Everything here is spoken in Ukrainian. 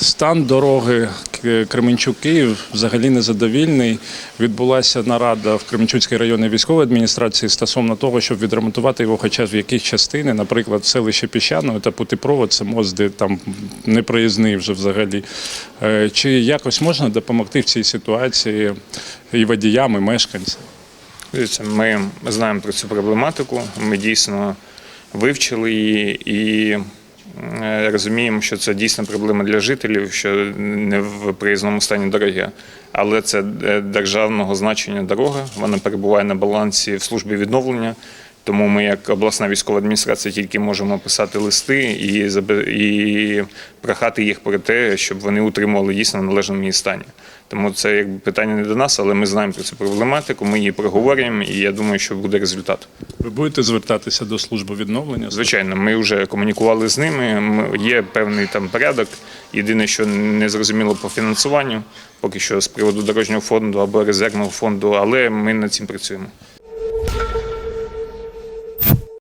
Стан дороги Кременчук-Київ взагалі незадовільний. Відбулася нарада в Кременчуцькій районній військовій адміністрації стосовно того, щоб відремонтувати його хоча в яких частини, наприклад, в селищі Піщаного та путепровод, це мост, де там непроїзний вже взагалі. Е, Чи якось можна допомогти в цій ситуації і водіям, і мешканцям? Ми знаємо про цю проблематику. Ми дійсно вивчили її і розуміємо, що це дійсно проблема для жителів, що не в приїзному стані дороги. Але це е, державного значення дорога. Вона перебуває на балансі в службі відновлення. Тому ми, як обласна військова адміністрація, тільки можемо писати листи і і прохати їх про те, щоб вони утримували дійсно в належному її стані. Тому це якби питання не до нас, але ми знаємо про цю проблематику. Ми її проговорюємо, і я думаю, що буде результат. Ви будете звертатися до служби відновлення? Звичайно, ми вже комунікували з ними. Ми- Є певний там порядок. Єдине, що не зрозуміло по фінансуванню, поки що з приводу дорожнього фонду або резервного фонду, але ми над цим працюємо.